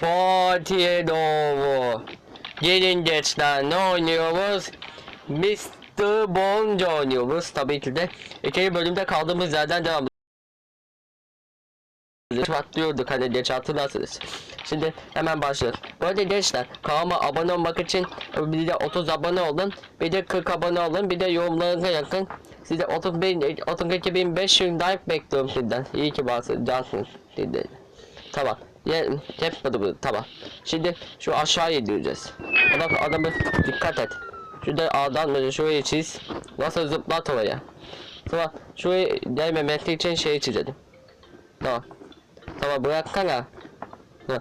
Fatih Doğu. Gelin gençler ne oynuyoruz? Mr. Bonca oynuyoruz tabii ki de. İkinci bölümde kaldığımız yerden devam Patlıyorduk hani geç hatırlarsınız. Şimdi hemen başlıyoruz. Bu arada gençler kanalıma abone olmak için bir de 30 abone olun. Bir de 40 abone olun. Bir de yorumlarınıza yakın. Size 30 bin, 32.500 like bekliyorum sizden. İyi ki varsınız. Cansınız. Tamam. Ya, hep bu. Tamam. Şimdi şu aşağı indireceğiz. Ona adamı dikkat et. Şurada A'dan böyle şurayı çiz. Nasıl zıplat oraya. Sonra şurayı değmemek için şey çizelim. Tamam. Tamam bıraksana. Ha.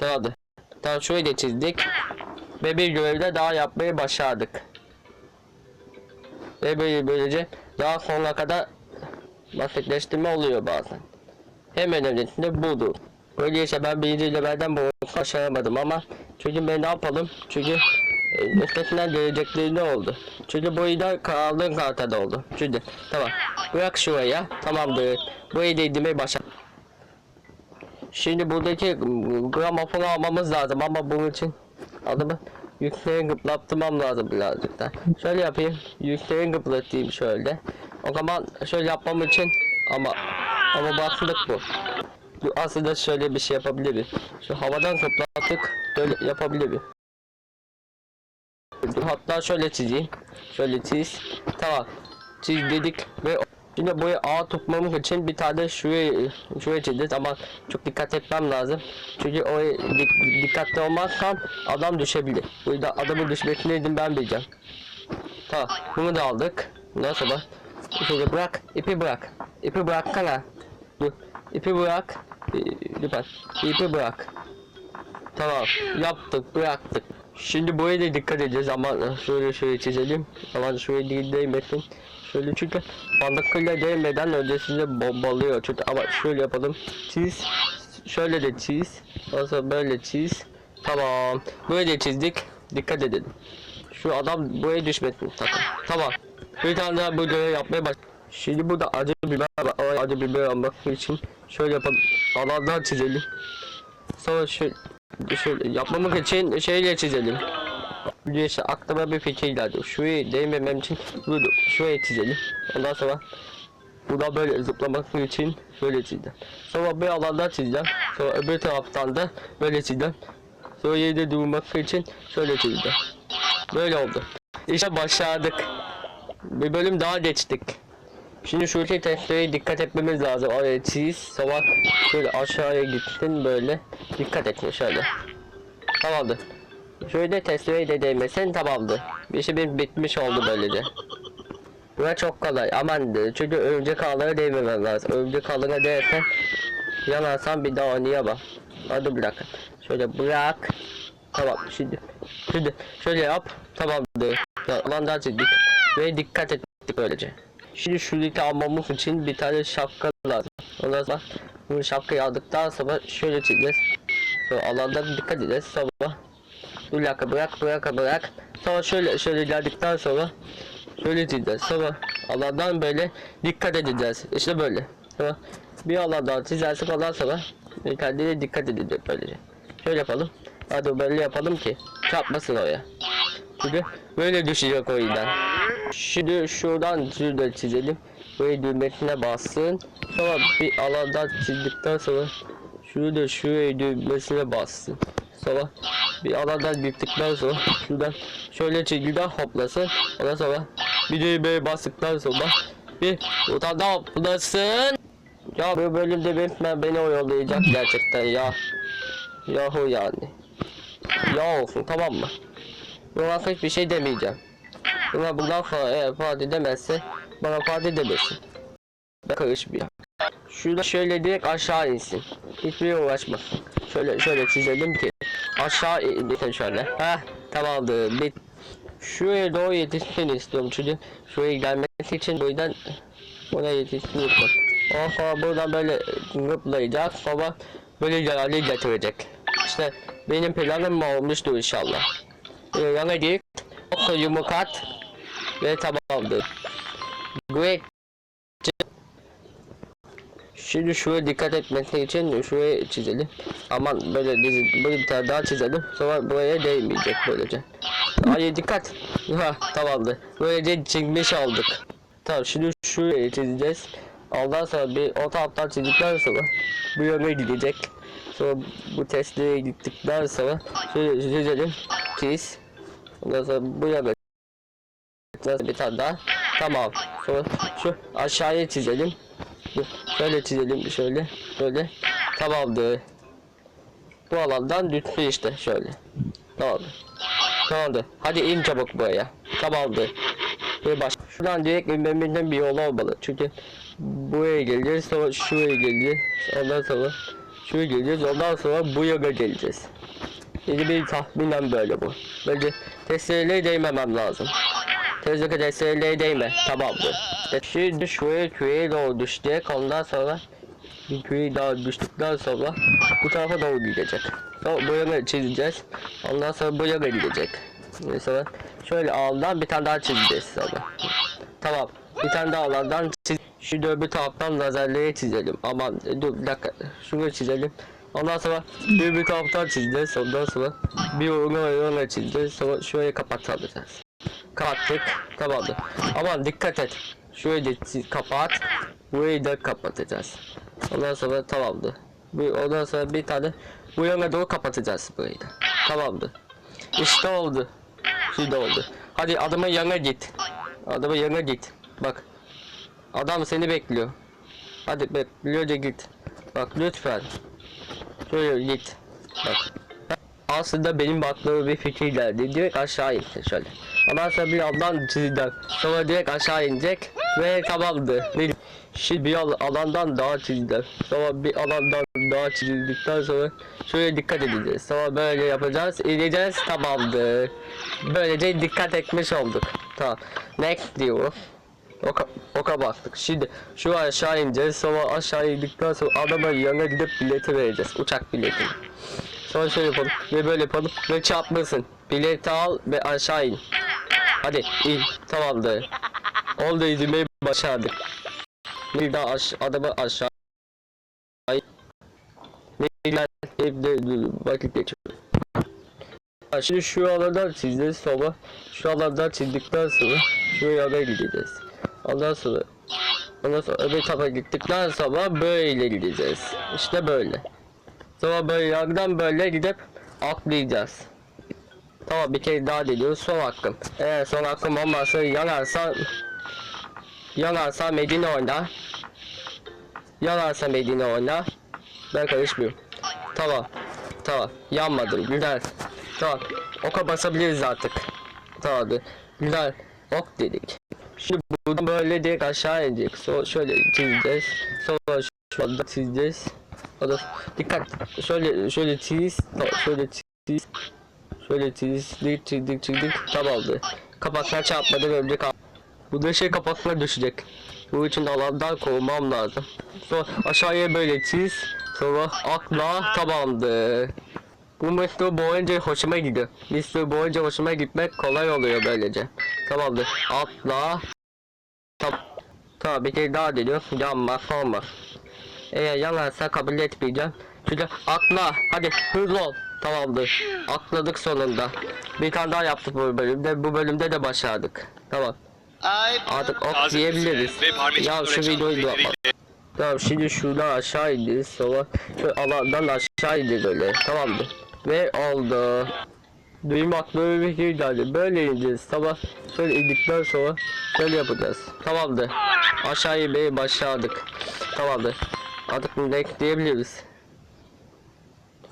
Tamamdır. Tamam şurayı da çizdik. Ve bir görevde daha yapmayı başardık. Ve böyle böylece daha sonuna kadar basitleştirme oluyor bazen. Hem önemlisi de budur. Öyleyse ben birinci levelden bu başaramadım ama çünkü ben ne yapalım? Çünkü e, üstesinden gelecekleri ne oldu? Çünkü bu da kaldığın kartada oldu. Çünkü tamam. Bırak şuraya. Tamamdır. Da indirmeyi başar. Şimdi buradaki gramofonu almamız lazım ama bunun için adımı yükseğe gıplattırmam lazım birazcık da. Şöyle yapayım. Yükseğe gıplatayım şöyle. O zaman şöyle yapmam için ama ama baklık bu. Aslında şöyle bir şey yapabiliriz. Şu havadan gıplattık böyle yapabiliriz. Hatta şöyle çizeyim. Şöyle çiz. Tamam. Çiz dedik ve Şimdi buraya ağ tutmamız için bir tane şuraya şuraya çizeceğiz ama çok dikkat etmem lazım. Çünkü o dik- dikkatli olmazsam adam düşebilir. Bu yüzden adamın düşmesine izin ben bileceğim. Tamam bunu da aldık. Nasıl bak? Şöyle bırak ipi bırak. İpi bıraksana. Dur. İpi bırak. Ee, Lütfen. İpi bırak. Tamam yaptık bıraktık. Şimdi buraya da dikkat edeceğiz ama şöyle şöyle çizelim. Ama şöyle değil değmesin. Şöyle çünkü bandakıyla değmeden öncesinde bombalıyor. Çünkü ama şöyle yapalım. Çiz. Şöyle de çiz. Sonra böyle çiz. Tamam. Böyle çizdik. Dikkat edin. Şu adam buraya düşmesin sakın. Tamam. Bir tane daha bu görev yapmaya baş. Şimdi burada acı biber var. Acı biber almak için şöyle yapalım. Alandan çizelim. Sonra şu şöyle yapmamak için şeyle çizelim. İşte aklıma bir fikir geldi. Şurayı değmemem için bunu şuraya çizelim. Ondan sonra burada böyle zıplamak için böyle çizeceğim. Sonra bir alanda çizeceğim. Sonra öbür taraftan da böyle çizeceğim. Sonra yerde durmak için şöyle çizeceğim. Böyle oldu. İşte başardık. Bir bölüm daha geçtik. Şimdi şuradaki testlere dikkat etmemiz lazım. Oraya çiz, sonra şöyle aşağıya gittin böyle. Dikkat et şöyle. Tamamdır. Şöyle testlere de değmesin tamamdır. Benim bitmiş oldu böylece. Buna çok kolay aman çünkü örümcek ağlara değmemem lazım. Örümcek ağlara değersen yanarsan bir daha oynayamam. Hadi bırak. Şöyle bırak. Tamam şimdi. Şimdi şöyle yap. Tamamdır. Alandan çizdik. Ve dikkat ettik böylece. Şimdi şuradaki almamız için bir tane şapka lazım. Ondan sonra bu şapkayı aldıktan sonra şöyle çizeceğiz. Sonra alandan dikkat edeceğiz. Sonra bir dakika bırak bırak bırak. Sonra şöyle şöyle geldikten sonra şöyle çizeceğiz. Sonra alandan böyle dikkat edeceğiz. İşte böyle. Sonra bir alandan çizersek ondan sonra kendine dikkat edeceğiz böylece. Şöyle yapalım. Hadi böyle yapalım ki çarpmasın oraya. Çünkü böyle düşecek o yüzden. Şimdi şuradan şurada çizelim. Böyle düğmesine bassın. Sonra bir alandan çizdikten sonra şurada şuraya düğmesine bassın. Sonra bir alandan gittikten sonra şuradan şöyle çizgiden hoplasın. Ondan sonra bir düğmeye bastıktan sonra bir utandan hoplasın. Ya bu bölümde resmen beni oyalayacak gerçekten ya. Yahu yani. Ya olsun tamam mı? Buna hiçbir şey demeyeceğim. Buna bundan sonra eğer Fatih demezse bana Fatih demesin. Ben karışmıyorum. Şurada şöyle direkt aşağı insin. Hiçbir uğraşmasın. Şöyle şöyle çizelim ki aşağı insin şöyle. Heh tamamdır. Bit. Şuraya doğru yetişsin istiyorum çünkü şuraya gelmesi için bu yüzden buna yetişsin istiyorum. Ondan sonra buradan böyle zıplayacak sonra böyle yararlı getirecek. İşte benim planım olmuştur inşallah. Ee, yana git. Yumruk at. Ve tamamdır. Great. Şimdi şuraya dikkat etmek için şuraya çizelim. Aman böyle dizi, böyle bir tane daha çizelim. Sonra buraya değmeyecek böylece. Ay dikkat. Ha tamamdır. Böylece çizmiş olduk. Tamam şimdi şuraya çizeceğiz. Ondan sonra bir o taraftan çizdikten sonra bu yöne gidecek. Sonra bu testlere gittikten sonra şöyle çizelim. Çiz. Ondan sonra bu yana bir tane daha. Tamam. Sonra şu aşağıya çizelim. Şöyle çizelim şöyle. Şöyle. Tamamdır. Bu alandan düştü işte şöyle. Tamamdır. Tamamdır. Hadi in çabuk buraya. Tamamdır. Ve baş. Şuradan direkt inmemizden bir yol olmalı. Çünkü buraya geleceğiz sonra şuraya geleceğiz. Ondan sonra şuraya geleceğiz. Ondan sonra bu yana geleceğiz. Yeni bir tahminen böyle bu. Bence testereyle değmemem lazım. Tezgahı testereyle değme. Tamamdır. E Şimdi şuraya küreye doğru düşecek. Ondan sonra bir daha düştükten sonra bu tarafa doğru gidecek. Sonra bu yana çizeceğiz. Ondan sonra bu yana gidecek. Mesela şöyle ağından bir tane daha çizeceğiz sonra. Tamam. Bir tane daha alandan çiz. Şu öbür taraftan lazerleri çizelim. Aman e, dur bir dakika. Şunu çizelim. Ondan sonra bir bir taraftan çizeceğiz. Ondan sonra bir ona ona çizeceğiz. Sonra şurayı kapatacağız. Kapattık. Tamamdır. Aman dikkat et. Çiz- kapat. Burayı da kapatacağız. Ondan sonra tamamdır. Bir, ondan sonra bir tane bu yana doğru kapatacağız burayı da. Tamamdır. İşte oldu. Şimdi oldu. Hadi adamın yanına git. Adamın yanına git. Bak. Adam seni bekliyor. Hadi bekliyor da git. Bak lütfen. Şöyle git. Bak. Aslında benim aklıma bir fikir geldi. Direkt aşağı indi şöyle. Ondan sonra bir yandan çizeceğim. Sonra direkt aşağı inecek ve tamamdı. Şimdi bir al- alandan daha çizeceğim. Sonra bir alandan daha çizildikten sonra şöyle dikkat edeceğiz. Sonra böyle yapacağız. ineceğiz tamamdır. Böylece dikkat etmiş olduk. Tamam. Next diyor. Oka, oka baktık. Şimdi şu aşağı ineceğiz. Sonra aşağı indikten sonra adama yanına gidip bileti vereceğiz. Uçak bileti. Sonra şöyle yapalım ve böyle yapalım ve çarpmasın. Bileti al ve aşağı in. Hadi in. Tamamdır. Oldu izlemeyi başardık. Bir daha aş adamı aşağı Neyler evde vakit geçiyor. Şimdi şu alandan çizeceğiz sonra şu alandan çizdikten sonra şu yana gideceğiz. Ondan sonra ondan sonra öbür tarafa gittikten sonra böyle gideceğiz. İşte böyle. Sonra böyle yandan böyle gidip atlayacağız. Tamam bir kere daha deniyoruz. Son hakkım. Eğer son hakkım olmazsa yanarsa yanarsa Medine oyna. Yanarsa Medine oyna. Ben karışmıyorum. Tamam. Tamam. Yanmadım. Güzel. Tamam. Oka basabiliriz artık. Tamam. Güzel. Ok dedik. Şimdi buradan böyle direkt aşağı inecek. Sonra şöyle çizeceğiz. Sonra şu anda çizeceğiz. O da dikkat. Şöyle şöyle çiz. Şöyle çiz. Şöyle çizdik çizdik çizdik. Tamamdır. Kapaklar çarpmadan önce kap. Burada şey kapaklar düşecek. Bu için alandan kovmam lazım. Sonra aşağıya böyle çiz. Sonra akla tamamdır. Bu metro boyunca hoşuma gidiyor. Metro boyunca hoşuma gitmek kolay oluyor böylece. Tamamdır. Atla. Tam. Tamam bir kere daha deniyor. Yanmaz olmaz. Eğer yanarsa kabul etmeyeceğim. Çünkü atla. Hadi hızlı ol. Tamamdır. Atladık sonunda. Bir tane daha yaptık bu bölümde. Bu bölümde de başardık. Tamam. Artık ok Taze diyebiliriz. Ya şu videoyu da Tamam şimdi şuradan aşağı ineceğiz sonra şu alandan aşağı ineceğiz böyle tamamdır. Ve oldu. Benim aklıma bir şey geldi. Böyle ineceğiz. Sabah şöyle indikten sonra şöyle yapacağız. Tamamdır. Aşağı inmeyi başardık. Tamamdır. Artık bunu ekleyebiliriz.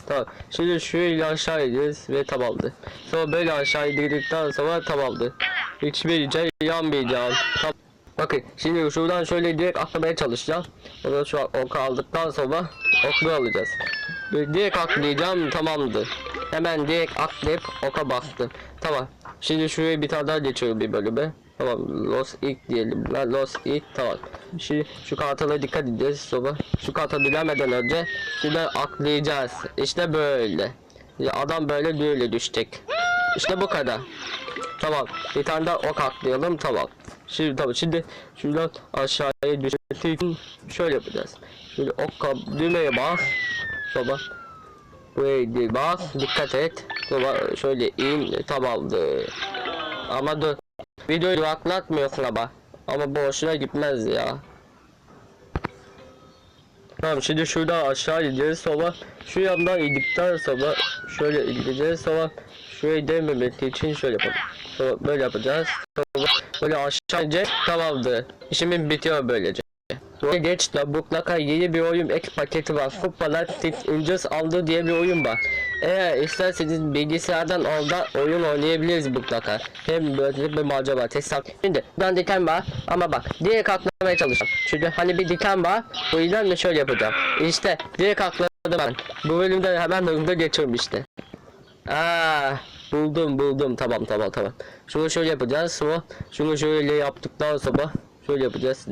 Tamam. Şimdi şöyle aşağı ineceğiz ve tamamdır. Sonra böyle aşağı indikten sonra tamamdır. Hiçbir yanmayacağım. Tamam. Bakın şimdi şuradan şöyle direkt atlamaya çalışacağım. O da şu an ok aldıktan sonra oklu alacağız. Direkt atlayacağım tamamdır. Hemen direkt atlayıp oka bastım. Tamam. Şimdi şuraya bir tane daha geçiyorum bir bölüme. Tamam Lost ilk diyelim. Ben Lost ilk tamam. Şimdi şu kartala dikkat edeceğiz sonra. Şu karta bilemeden önce şimdi atlayacağız. İşte böyle. Adam böyle böyle düşecek. İşte bu kadar. Tamam. Bir tane daha ok atlayalım tamam. Şimdi tamam şimdi şuradan aşağıya düşürtü için şöyle yapacağız. Şöyle ok düğmeye bas. Sonra buraya bas. Dikkat et. Sonra şöyle in. Tamamdır. Ama dur. Videoyu duraklatmıyorsun ama. Ama boşuna gitmez ya. Tamam şimdi şuradan aşağı ineceğiz sonra şu yandan indikten sonra şöyle ineceğiz sonra şurayı değmemesi için şöyle yapalım. Sonra böyle yapacağız. Sonra böyle aşağı ineceğiz tamamdır. İşimiz bitiyor böylece. Sonra geç de mutlaka yeni bir oyun ek paketi var. Kupalar Six Angels aldı diye bir oyun var. Eğer isterseniz bilgisayardan orada oyun oynayabiliriz mutlaka. Hem böyle bir macera test Şimdi buradan diken var ama bak direkt atlamaya çalışacağım. Çünkü hani bir diken var. Bu yüzden de şöyle yapacağım. İşte direkt atladım ben. Bu bölümde hemen hızlı geçiyorum işte. Aa, buldum buldum tamam tamam tamam. Şunu şöyle yapacağız sonra şunu şöyle yaptıktan sonra şöyle yapacağız.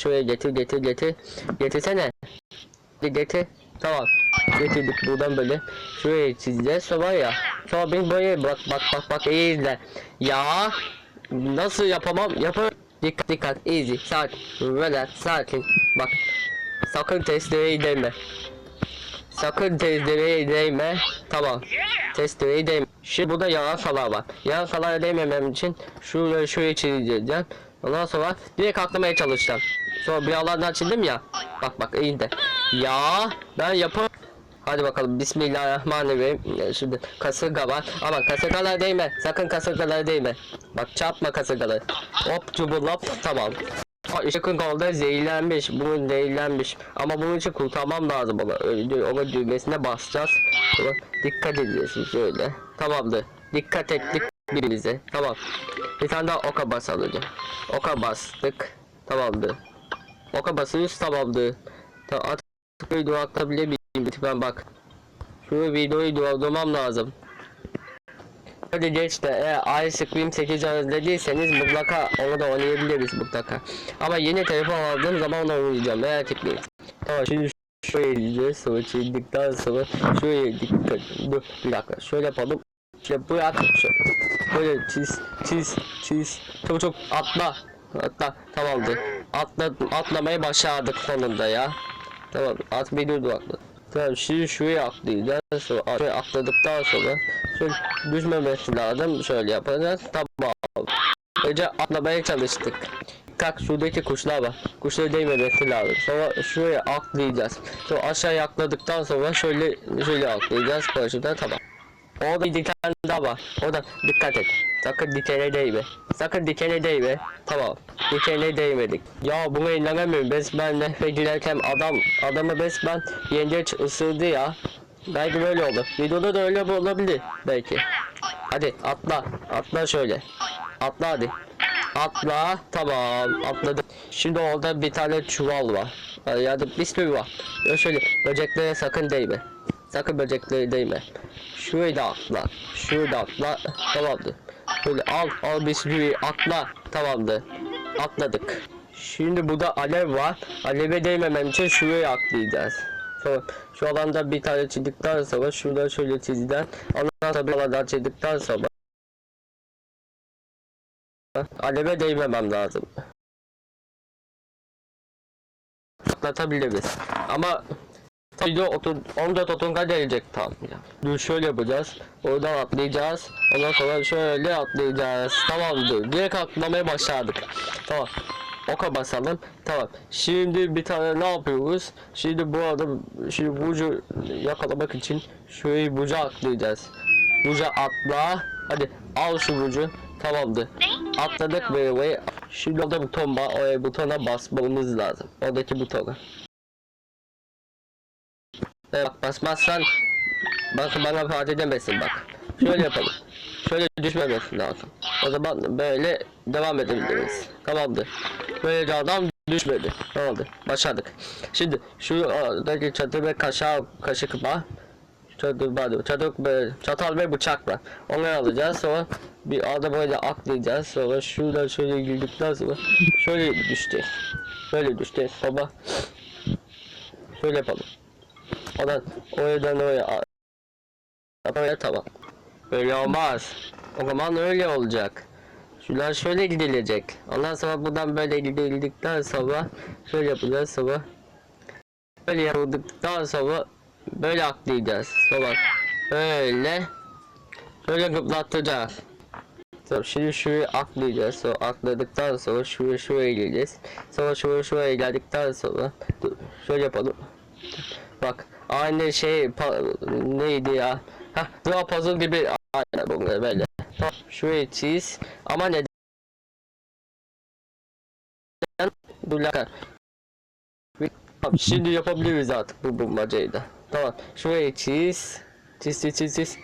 Şöyle getir getir getir. Getirsene. Getir. Tamam. Getirdik buradan böyle. Şuraya çizeceğiz sonra ya. Sonra ben böyle bak bak bak bak iyi izle. Ya nasıl yapamam? Yaparım. Dikkat dikkat easy sakin relax sakin bak sakın testereyi değme sakın testereye değme tamam testereye değme şimdi burada yalan salağı var yalan salağa değmemem için şuraya şuraya çizeceğim ondan sonra direkt atlamaya çalışacağım sonra bir alandan çizdim ya bak bak iyi de ya ben yaparım Hadi bakalım Bismillahirrahmanirrahim. Şimdi kasırga var. Ama kasırgalara değme. Sakın kasırgalara değme. Bak çarpma kasırgaları. Hop cubulop tamam. Aa, Işıkın kolda zehirlenmiş. Bunun zehirlenmiş. Ama bunun için kurtarmam lazım ona. Öyle, ona düğmesine basacağız. Ona dikkat edeceğiz şöyle. Tamamdır. Dikkat ettik birimize. Tamam. Bir tane daha oka basalım. Oka bastık. Tamamdır. Oka basıyoruz tamamdır. Tamam, artık bir duraklatabilir miyim? Lütfen bak. Şu videoyu durdurmam lazım. Hadi geç de eğer Ice Cream 8 dediyseniz mutlaka onu da oynayabiliriz mutlaka. Ama yeni telefon aldığım zaman onu oynayacağım merak etmeyin. Tamam şimdi şöyle gideceğiz sonra çizdikten sonra şöyle dikkat dur bir dakika şöyle yapalım. Şöyle bırak şöyle. Böyle çiz çiz çiz çok çok atla atla tamamdır. Atla atlamayı başardık sonunda ya. Tamam at beni durakla. Tamam şimdi şuraya atlayacağız. Sonra şuraya atladıktan sonra şöyle düşmemesi lazım. Şöyle yapacağız. Tamam. Önce atlamaya çalıştık. Tak şuradaki kuşlar var. Kuşlara değmemesi lazım. Sonra şuraya atlayacağız. Sonra aşağıya atladıktan sonra şöyle şöyle atlayacağız. Paraşütten tamam. Orada bir diken daha var. Orada dikkat et. Sakın dikene değme. Sakın dikene değme. Tamam. Dikene değmedik. Ya buna inanamıyorum. Besmen nefret girerken adam adamı besmen yengeç ısırdı ya. Belki böyle olur. Videoda da öyle olabilir. Belki. Hadi atla. Atla şöyle. Atla hadi. Atla. Tamam. Atladım. Şimdi orada bir tane çuval var. Ya da bir sürü var. Şöyle böceklere sakın değme. Sakın böceklere değme. Şurayı da atla. Şurayı da atla. Tamamdır. Şöyle al al bir atla. Tamamdır. Atladık. Şimdi burada alev var. Aleve değmemem için şuraya atlayacağız. Sonra şu alanda bir tane çizdikten sonra şuradan şöyle çizden bir alandan çizdikten sonra aleve değmemem lazım. Atlatabiliriz. Ama Video 30, 14 30'a gelecek tam ya. Dur şöyle yapacağız. Oradan atlayacağız. Ondan sonra şöyle atlayacağız. Tamamdır. Direkt atlamaya başladık. Tamam. Oka basalım. Tamam. Şimdi bir tane ne yapıyoruz? Şimdi bu adam şimdi bucu yakalamak için şöyle buca atlayacağız. Buca atla. Hadi al şu bucu. Tamamdır. Atladık böyle. Şimdi orada buton var. O butona basmamız lazım. Oradaki butona. Evet, bak basmazsan bak bana fark edemesin bak. Şöyle yapalım. Şöyle düşmemesi lazım. O zaman böyle devam edebiliriz. Tamamdır. Böylece adam düşmedi. Tamamdır. Başardık. Şimdi şu oradaki çatı ve kaşığa kaşık var. Çadır var. Çadır ve çatal ve bıçak var. Onları alacağız. Sonra bir arada böyle atlayacağız. Sonra şuradan şöyle girdikten sonra şöyle düştü. Böyle düştü. Baba. Şöyle yapalım. Oradan oradan oraya oraya tamam. Böyle olmaz. O zaman öyle olacak. Şuradan şöyle gidilecek. Ondan sonra buradan böyle gidildikten sonra şöyle yapacağız sonra. Böyle yapıldıktan sonra böyle atlayacağız. Sonra böyle böyle gıplatacağız. Tamam şimdi şuraya atlayacağız. Sonra atladıktan sonra şuraya şuraya geleceğiz. Sonra şuraya şuraya geldikten sonra dur, şöyle yapalım. Bak aynı şey neydi ya? Hah draw puzzle gibi aynen bunlar böyle. Çiz ama neden? Tamam şimdi yapabiliriz artık bu bulmacayı da. Tamam şuraya çiz. Çiz çiz çiz çiz.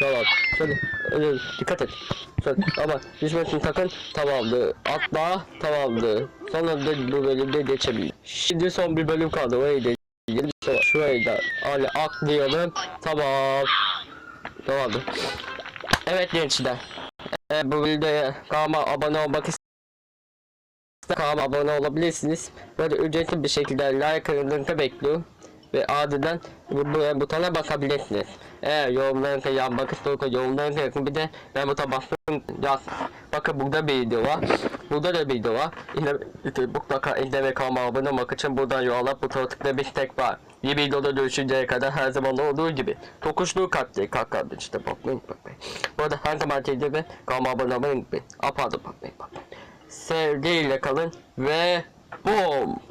Tamam şöyle öyle dikkat et. Şöyle ama düşmesin takın tamamdır. Atla tamamdır. Sonra da bu bölümde geçebilir. Şimdi son bir bölüm kaldı orayı da şurayı da hani atlayalım. Tamam. Tamamdır. Evet gençler. Ee, bu videoya kanalıma abone olmak isterseniz kanalıma abone olabilirsiniz. Böyle ücretli bir şekilde like link'e bekliyorum. Ve ardından bu, bu butona bakabilirsiniz. Eğer yorumlarınıza bakış doğru yorumlarınıza yakın bir de ben butona bastım. Ya, bakın burada bir video var. Burada da bir video var. Yine işte mutlaka izleme kanalıma abone olmak için buradan yola butona tek var. Bir videoda görüşünceye kadar her zaman olduğu gibi. Tokuşluğu katlayın kalkardı işte bakmayın bakmayın. Bu arada her zaman gibi kanalıma abone olmayı unutmayın. Apadı bakmayın bakmayın. Sevgiyle kalın ve boom.